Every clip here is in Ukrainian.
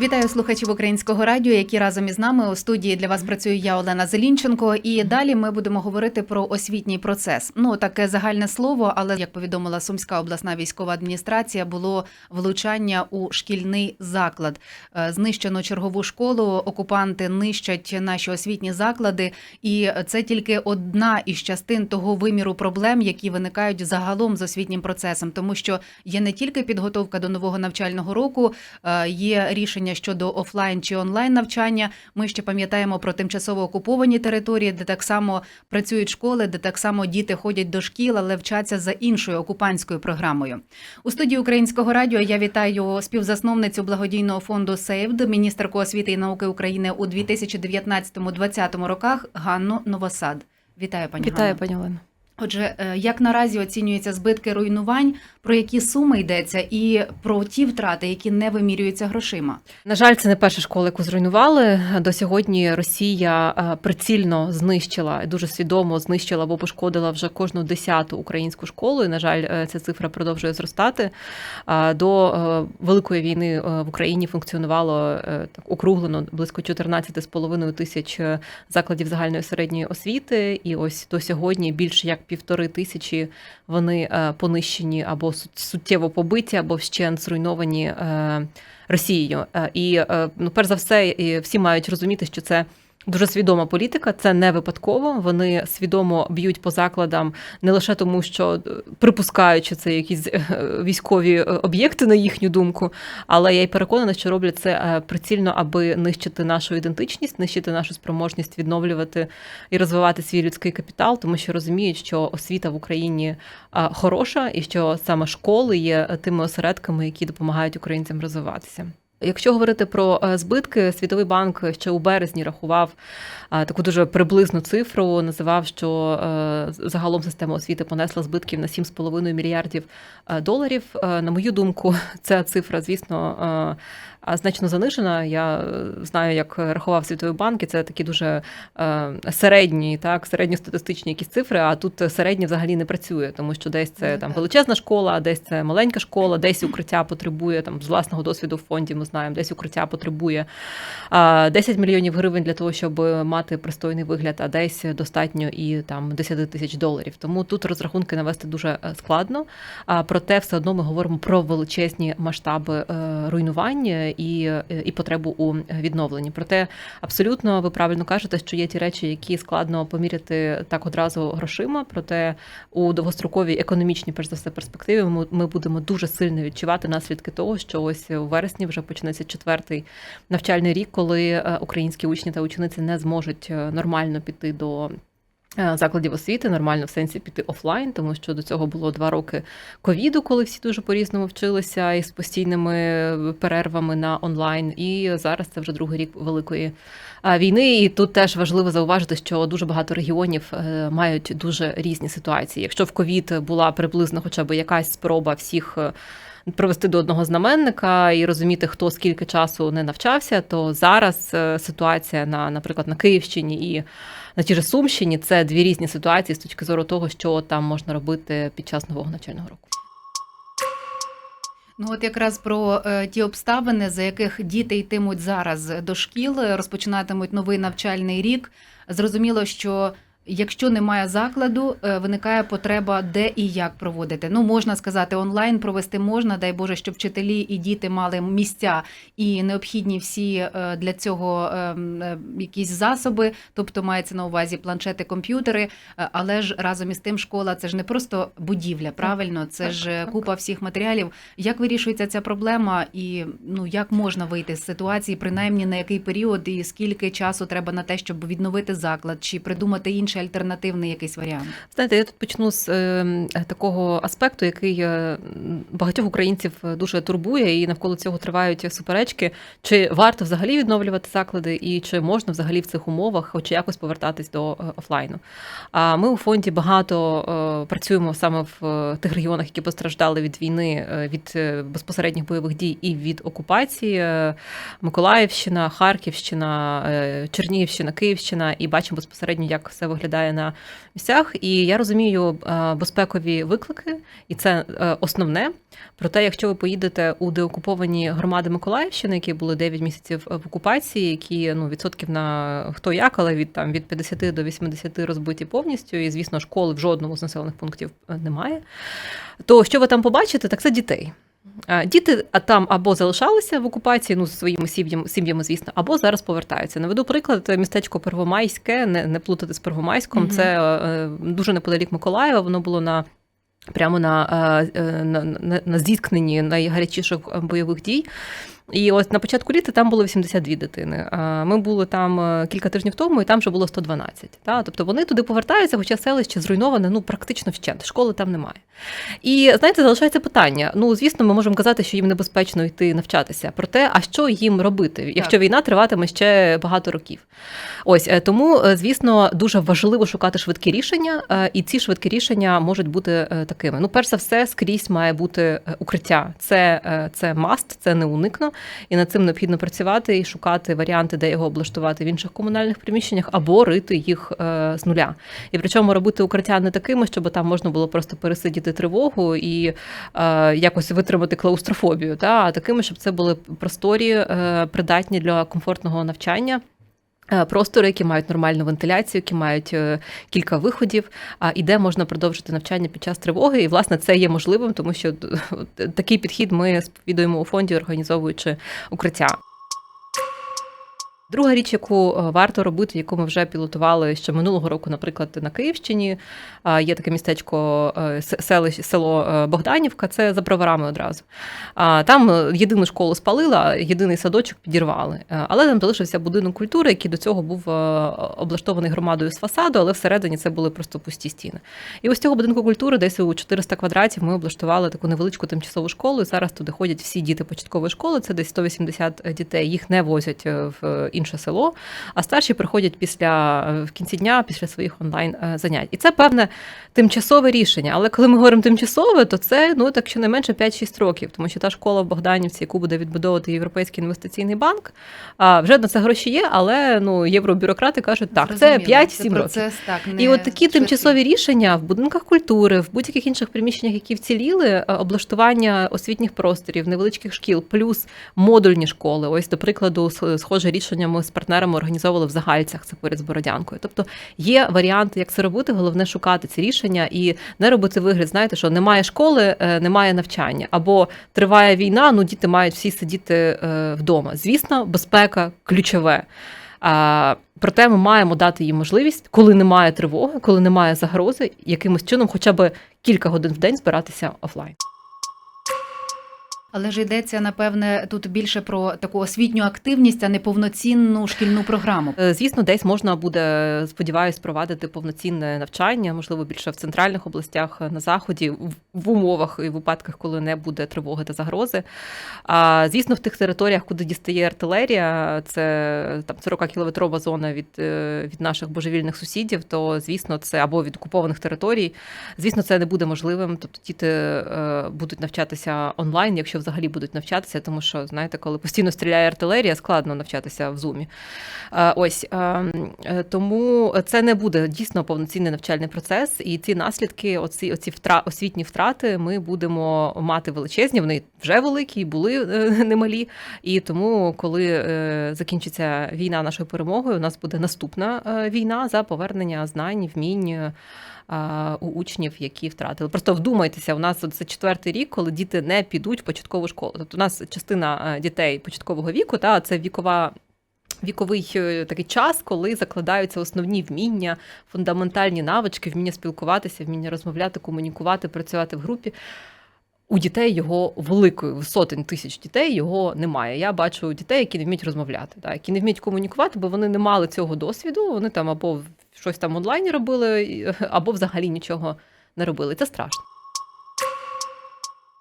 Вітаю слухачів українського радіо, які разом із нами у студії для вас працюю я Олена Зелінченко. І далі ми будемо говорити про освітній процес. Ну таке загальне слово, але як повідомила Сумська обласна військова адміністрація, було влучання у шкільний заклад. Е, Знищено чергову школу. Окупанти нищать наші освітні заклади, і це тільки одна із частин того виміру проблем, які виникають загалом з освітнім процесом, тому що є не тільки підготовка до нового навчального року, е, є рішення щодо офлайн чи онлайн навчання. Ми ще пам'ятаємо про тимчасово окуповані території, де так само працюють школи, де так само діти ходять до шкіл, але вчаться за іншою окупантською програмою. У студії Українського радіо я вітаю співзасновницю благодійного фонду «Сейвд», міністерку освіти і науки України у 2019-2020 роках Ганну Новосад. Вітаю, пані Вітаю, Ганно. пані Олено. Отже, е, як наразі оцінюються збитки руйнувань, про які суми йдеться, і про ті втрати, які не вимірюються грошима? На жаль, це не перша школа, яку зруйнували. До сьогодні Росія е, прицільно знищила дуже свідомо знищила або пошкодила вже кожну десяту українську школу. І, на жаль, е, ця цифра продовжує зростати. А До е, великої війни е, в Україні функціонувало е, так округлено близько 14,5 тисяч е, закладів загальної середньої освіти. І ось до сьогодні більше як півтори тисячі вони е, понищені або сут- суттєво побиті, або вщент зруйновані е, Росією. Е, І е, ну, перш за все, всі мають розуміти, що це. Дуже свідома політика, це не випадково. Вони свідомо б'ють по закладам не лише тому, що е, припускають, що це якісь е, військові е, об'єкти, на їхню думку, але я й переконана, що роблять це прицільно, аби нищити нашу ідентичність, нищити нашу спроможність відновлювати і розвивати свій людський капітал, тому що розуміють, що освіта в Україні хороша, і що саме школи є тими осередками, які допомагають українцям розвиватися. Якщо говорити про е, збитки, Світовий банк ще у березні рахував е, таку дуже приблизну цифру, називав, що е, загалом система освіти понесла збитків на 7,5 мільярдів доларів. На мою думку, ця цифра, звісно, значно занижена. Я е, знаю, як рахував Світовий банк, і це такі дуже е, середні, так, середньостатистичні якісь цифри, а тут середні взагалі не працює, тому що десь це там величезна школа, десь це маленька школа, десь укриття потребує там з власного досвіду в фонді. Ми знаємо, десь укриття потребує а, 10 мільйонів гривень для того, щоб мати пристойний вигляд, а десь достатньо і там 10 тисяч доларів. Тому тут розрахунки навести дуже е, складно. А проте все одно ми говоримо про величезні масштаби руйнування і, е, і потребу у відновленні. Проте абсолютно ви правильно кажете, що є ті речі, які складно поміряти так одразу грошима. Проте у довгостроковій економічній, перш за все, перспективі ми, ми будемо дуже сильно відчувати наслідки того, що ось у вересні вже почнеться четвертий навчальний рік, коли е, українські учні та учениці не зможуть е, нормально піти до. Е, Закладів освіти нормально в сенсі піти офлайн, тому що до цього було два роки ковіду, коли всі дуже по-різному вчилися із постійними перервами на онлайн. І зараз це вже другий рік великої війни. І тут теж важливо зауважити, що дуже багато регіонів е, мають дуже різні ситуації. Якщо в ковід була приблизно хоча б якась спроба всіх. Привести до одного знаменника і розуміти, хто скільки часу не навчався, то зараз е, ситуація на, наприклад, на Київщині і на тій же Сумщині це дві різні ситуації з точки зору того, що там можна робити під час нового навчального року. Ну от якраз про е, ті обставини, за яких діти йтимуть зараз до шкіл, розпочинатимуть новий навчальний рік. Зрозуміло, що якщо немає закладу, е, виникає потреба, де і як проводити. Ну можна сказати, онлайн провести можна, дай Боже, щоб вчителі і діти мали місця і необхідні всі е, для цього е, м, е, якісь засоби, тобто мається на увазі планшети, комп'ютери. Але ж разом із тим, школа це ж не просто будівля, правильно? Це так, ж так. купа всіх матеріалів. Як вирішується ця проблема, і ну як можна вийти з ситуації, принаймні на який період і скільки часу треба на те, щоб відновити заклад, чи придумати альтернативний якийсь варіант? Знаєте, я тут почну з е, такого аспекту, який е, багатьох українців дуже турбує, і навколо цього тривають суперечки. Чи варто взагалі відновлювати заклади, і чи можна взагалі в цих умовах хоч якось повертатись до е, офлайну? А ми у фонді багато е, працюємо саме в е, тих регіонах, які постраждали від війни, е, від е, безпосередніх бойових дій і від окупації. Е, Миколаївщина, Харківщина, е, Чернігівщина, Київщина, і бачимо безпосередньо, як все виглядає виглядає на місцях. І я розумію е, безпекові виклики, і це е, основне. Проте, якщо ви поїдете у деокуповані громади Миколаївщини, які були 9 місяців в окупації, які ну відсотків на хто як, але від там від 50 до 80 розбиті повністю, і звісно, школи в жодному з населених пунктів е, немає. То що ви там побачите, так це дітей. Діти там або залишалися в окупації, ну зі своїми сім'ями, сім'ями, звісно, або зараз повертаються. Наведу приклад містечко Первомайське, не, не плутати з Первомайськом. Мгм. Це е, дуже неподалік Миколаєва. Воно було на прямо на, е, е, на, на, на зіткненні найгарячіших бойових дій. І от на початку літа там було 82 дитини. Ми були там е, кілька тижнів тому, і там вже було 112. Та? Тобто вони туди повертаються, хоча селище зруйноване ну практично вщент, школи там немає. І знаєте, залишається питання. Ну, звісно, ми можемо казати, що їм небезпечно йти навчатися. Проте, а що їм робити, якщо Так. війна триватиме ще багато років? Ось е, тому, е, звісно, дуже важливо шукати швидкі рішення, і ці швидкі рішення можуть бути такими. Ну, перш за все, скрізь має бути укриття. Це, це маст, це не уникно, і над цим необхідно працювати і шукати варіанти, де його облаштувати в інших комунальних приміщеннях або рити їх е, з нуля. І причому робити укриття не такими, щоб там можна було просто пересидіти тривогу і е, якось витримати клаустрофобію, та а такими, щоб це були просторі, е, придатні для комфортного навчання. Е, Простори, які мають нормальну вентиляцію, які мають е, кілька виходів, а і де можна продовжити навчання під час тривоги. І власне це є можливим, тому що е, такий підхід ми сповідуємо у фонді, організовуючи укриття. Друга річ, яку е, варто робити, яку ми вже пілотували ще минулого року, наприклад, на Київщині, є таке містечко е, с- селище, село е, Богданівка, це за броварами одразу. Там єдину школу спалила, єдиний садочок підірвали. Але там залишився будинок культури, який до цього був облаштований громадою з фасаду, але всередині це були просто пусті стіни. І ось цього будинку культури, десь у 400 квадратів, ми облаштували таку невеличку тимчасову школу. І зараз туди ходять всі діти початкової школи. Це десь 180 дітей. Їх не возять в інше село, а старші приходять після е, в кінці дня після своїх онлайн е, занять. І це певне тимчасове рішення. Але коли ми говоримо тимчасове, то це ну так щонайменше 5-6 років, тому що та школа в Богданівці, яку буде відбудовувати Європейський інвестиційний банк, вже на це гроші є, але ну євробюрократи кажуть, так, це 5-7 Це років. процес, так, не І от такі швидкий. тимчасові рішення в будинках культури, в будь-яких інших приміщеннях, які вціліли, е, облаштування освітніх просторів, невеличких шкіл, плюс модульні школи. Ось, до прикладу, схоже рішення ми з партнерами організовували в Загальцях, це поряд з Бородянкою. Тобто є варіанти, як це робити. Головне шукати ці рішення і не робити вигляд, знаєте, що немає школи, е, немає навчання, або триває війна, ну діти мають всі сидіти е, вдома. Звісно, безпека ключове. А, проте ми маємо дати їм можливість, коли немає тривоги, коли немає загрози, якимось чином, хоча б кілька годин в день збиратися офлайн. Але ж йдеться, напевне, тут більше про таку освітню активність, а не повноцінну шкільну програму. Е, Звісно, десь можна буде, сподіваюсь, провадити повноцінне навчання, можливо, більше в центральних областях е, на заході, в- в умовах і випадках, коли не буде тривоги та загрози. А звісно, в тих територіях, куди дістає артилерія, це там 40 кілометрова зона від, е, від наших божевільних сусідів, то звісно, це або від окупованих територій. Звісно, це не буде можливим. Тобто діти будуть навчатися онлайн, якщо взагалі будуть навчатися, тому що знаєте, коли постійно стріляє артилерія, складно навчатися в зумі. Ось е, тому це не буде дійсно повноцінний навчальний процес, і ці наслідки, оці, оці втра, освітні втрати, ми будемо мати величезні. Вони вже великі, були е, немалі. І тому, коли е, закінчиться війна нашою перемогою, у нас буде наступна війна за повернення знань, вмінь. У учнів, які втратили. Просто вдумайтеся, у нас це четвертий рік, коли діти не підуть в початкову школу. Тобто, у нас частина е, дітей початкового віку, та це вікова віковий е, такий час, коли закладаються основні вміння, фундаментальні навички, вміння спілкуватися, вміння розмовляти, комунікувати, працювати в групі. У дітей його великої сотень тисяч дітей його немає. Я бачу дітей, які не вміють розмовляти, так, які не вміють комунікувати, бо вони не мали цього досвіду. Вони там або щось там онлайні робили, або взагалі нічого не робили. Це страшно.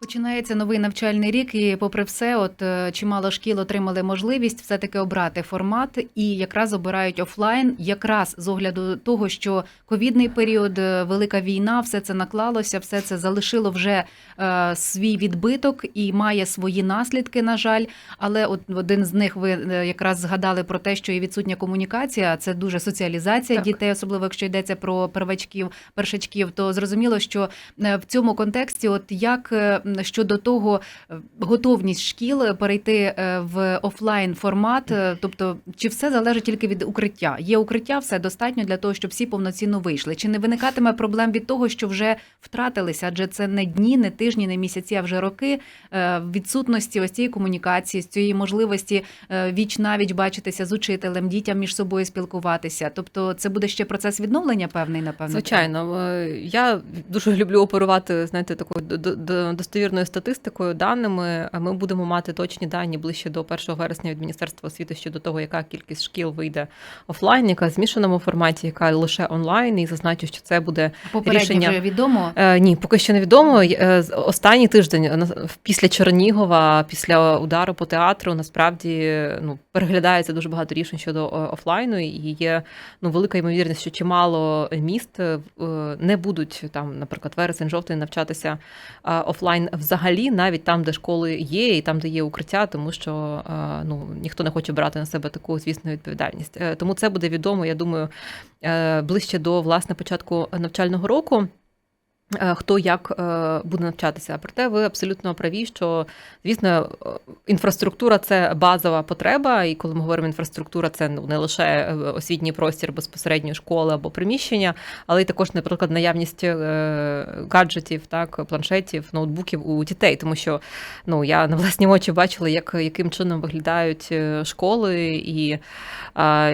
Починається новий навчальний рік, і попри все, от е, чимало шкіл отримали можливість все таки обрати формат і якраз обирають офлайн, якраз з огляду того, що ковідний період, е, велика війна, все це наклалося, все це залишило вже е, свій відбиток і має свої наслідки. На жаль, але от один з них ви е, якраз згадали про те, що і відсутня комунікація, це дуже соціалізація Так. дітей, особливо якщо йдеться про первачків, першачків, то зрозуміло, що в цьому контексті, от як щодо того, е, готовність шкіл перейти е, в офлайн формат, е, тобто чи все залежить тільки від укриття? Є укриття, все достатньо для того, щоб всі повноцінно вийшли. Чи не виникатиме проблем від того, що вже втратилися? Адже це не дні, не тижні, не місяці, а вже роки відсутності ось цієї комунікації, з цієї можливості віч навіч бачитися з учителем, дітям між собою спілкуватися. Тобто, це буде ще процес відновлення певний, напевно. Звичайно, я дуже люблю оперувати знаєте, такою д- д- д- достовірною статистикою, даними. Ми будемо мати точні дані ближче до 1 вересня від Міністерства освіти щодо того, яка кількість шкіл вийде офлайн, яка в змішаному форматі, яка лише онлайн. І зазначу, що це буде Попередньо рішення- вже відомо. Е, ні, поки що не відомо. Е, Останній тиждень е, після Чернігова, після удару по театру, насправді ну переглядається дуже багато рішень щодо е, офлайну, і є ну велика ймовірність, що чимало міст е, не будуть там, наприклад, вересень, жовтень навчатися е, офлайн взагалі, навіть там, де школи є, і там, де є укриття, тому що е, ну ніхто не хоче брати на себе таку звісну відповідальність. Е, Тому це буде відомо, я думаю, е, ближче до власне початку навчального року. Е, Хто як е, буде навчатися, проте ви абсолютно праві, що звісно е, інфраструктура це базова потреба, і коли ми говоримо інфраструктура, це ну не лише освітній простір безпосередньо школи або приміщення, але й також, наприклад, наявність гаджетів, так планшетів, ноутбуків у дітей, тому що ну я на власні очі бачила, як яким чином виглядають школи і а,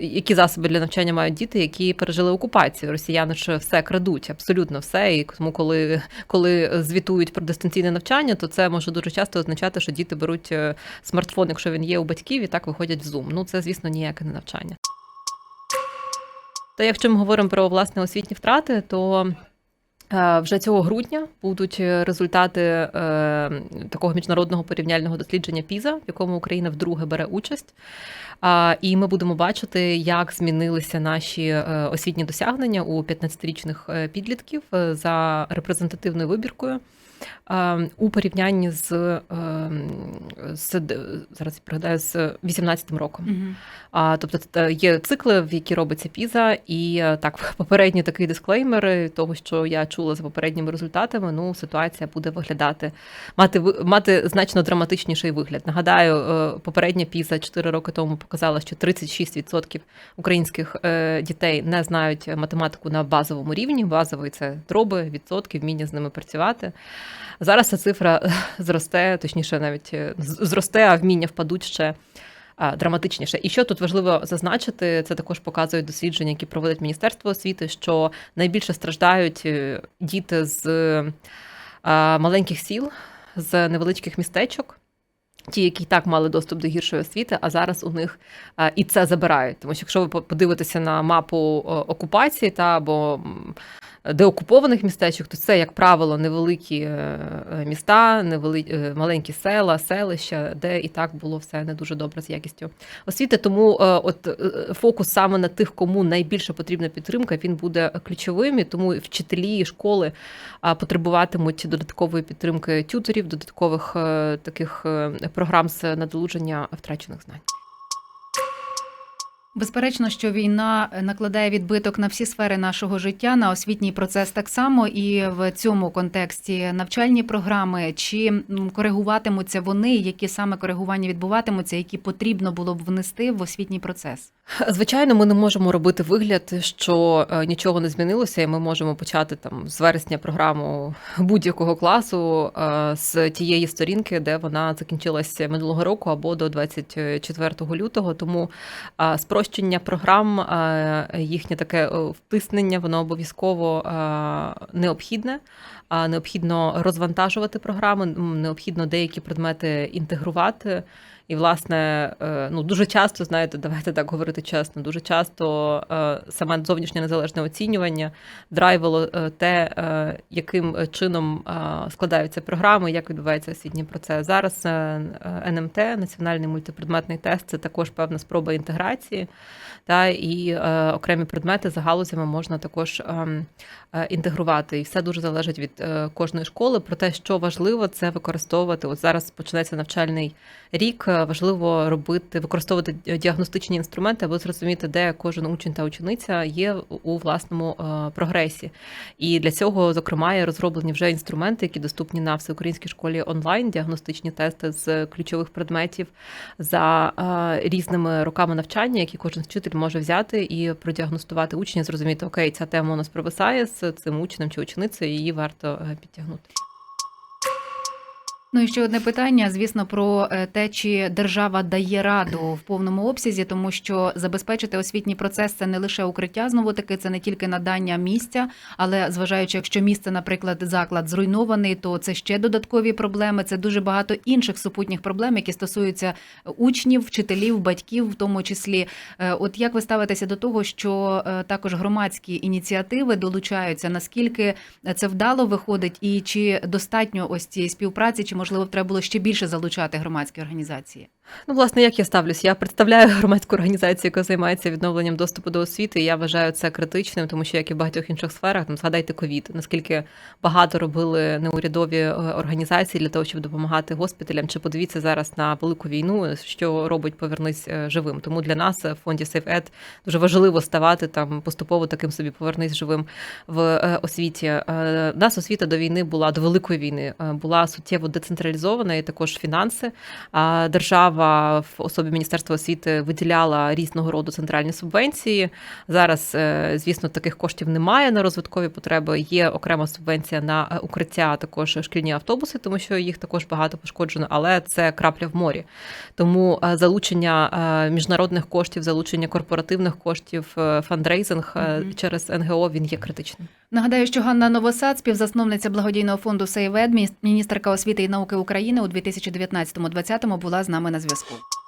які засоби для навчання мають діти, які пережили окупацію. Росіяни ж все крадуть, абсолютно все. І тому, коли, коли звітують про дистанційне навчання, то це може дуже часто означати, що діти беруть е, смартфон, якщо він є у батьків, і так виходять в Zoom. Ну це, звісно, ніяке не навчання. Та якщо ми говоримо про власне освітні втрати, то вже цього грудня будуть результати е, такого міжнародного порівняльного дослідження ПІЗа, в якому Україна вдруге бере участь. І ми будемо бачити, як змінилися наші е, освітні досягнення у 15-річних е, підлітків е, за репрезентативною вибіркою. Е, У порівнянні з, е, з зараз я пригадаю з 18-м роком. Мгм. А, тобто є цикли, в які робиться піза, і е, так, попередній такий дисклеймер е, того, що я чула за попередніми результатами. Ну, ситуація буде виглядати, мати мати значно драматичніший вигляд. Нагадаю, е, попередня піза 4 роки тому показала, що 36% українських е, дітей не знають математику на базовому рівні. Базовий це дроби, відсотки, вміння з ними працювати. Зараз ця цифра зросте, точніше, навіть е, зросте, а вміння впадуть ще драматичніше. І що тут важливо зазначити, це також показують дослідження, які проводить Міністерство освіти, що найбільше страждають е, діти з маленьких сіл, з невеличких містечок. Ті, які так мали доступ до гіршої освіти, а зараз у них і це забирають. Тому що якщо ви подивитеся на мапу окупації та або деокупованих містечок, то це, як правило, невеликі е, е, міста, невели... е, маленькі села, селища, де і так було все не дуже добре з якістю освіти. Тому от фокус саме на тих, кому найбільше потрібна підтримка, він буде ключовим. І тому вчителі і школи потребуватимуть додаткової підтримки тюторів, додаткових таких програм з надолуження втрачених знань. Безперечно, що війна накладає відбиток на всі сфери нашого життя, на освітній процес так само, і в цьому контексті навчальні програми чи коригуватимуться вони, які саме коригування відбуватимуться, які потрібно було б внести в освітній процес. Звичайно, ми не можемо робити вигляд, що е, нічого не змінилося, і ми можемо почати там з вересня програму будь-якого класу е, з тієї сторінки, де вона закінчилася минулого року або до 24 лютого. Тому е, спрощення програм, е, їхнє таке е, втиснення, воно обов'язково е, необхідне. Необхідно розвантажувати програми, необхідно деякі предмети інтегрувати. І, власне, е, ну дуже часто, знаєте, давайте так говорити чесно, дуже часто е, саме зовнішнє незалежне оцінювання драйвило е, те, яким чином складаються програми, як відбувається освітній процес. Зараз НМТ, національний мультипредметний тест, це також певна спроба інтеграції. Та і окремі предмети за галузями можна також ем, інтегрувати. І все дуже залежить від кожної школи. Про те, що важливо, це використовувати. От зараз почнеться навчальний рік. е, Важливо робити, використовувати діагностичні інструменти, аби зрозуміти, де кожен учень та учениця є у власному е, прогресі. І для цього, зокрема, є розроблені вже інструменти, які доступні на всеукраїнській школі онлайн, діагностичні тести з ключових предметів за е, різними роками навчання, які кожен вчитель може взяти і продіагностувати учня, зрозуміти, окей, ця тема у нас провисає з цим учнем чи ученицею, її варто е, підтягнути. Ну і ще одне питання, звісно, про е, те, чи держава дає раду в повному обсязі, тому що забезпечити освітній процес це не лише укриття, знову таки, це не тільки надання місця, але зважаючи, якщо місце, наприклад, заклад зруйнований, то це ще додаткові проблеми. Це дуже багато інших супутніх проблем, які стосуються учнів, вчителів, батьків, в тому числі. Е, От як ви ставитеся до того, що е, також громадські ініціативи долучаються? Наскільки це вдало виходить, і чи достатньо ось цієї співпраці, чи можливо треба було ще більше залучати громадські організації? Ну, власне, як я ставлюсь? Я представляю громадську організацію, яка займається відновленням доступу до освіти. І я вважаю це критичним, тому що як і в багатьох інших сферах, там згадайте ковід, наскільки багато робили неурядові е, організації для того, щоб допомагати госпіталям. Чи подивіться зараз на велику війну, що робить повернись е, живим. Тому для нас в фонді SafeEd дуже важливо ставати там поступово таким собі повернись живим в е, освіті. В Нас освіта до війни була до великої війни, була суттєво децентралізована і також фінанси. А Держава в особі Міністерства освіти виділяла різного роду центральні субвенції. Зараз, е, звісно, таких коштів немає на розвиткові потреби. Є окрема субвенція на е, укриття, також шкільні автобуси, тому що їх також багато пошкоджено, але це крапля в морі. Тому е, залучення міжнародних коштів, залучення корпоративних коштів, фандрейзинг Мгм. через НГО він є критичним. Нагадаю, що Ганна Новосад, співзасновниця благодійного фонду «Сейвед», міністерка освіти і науки України у 2019-2020 була з нами на nas minhas contas.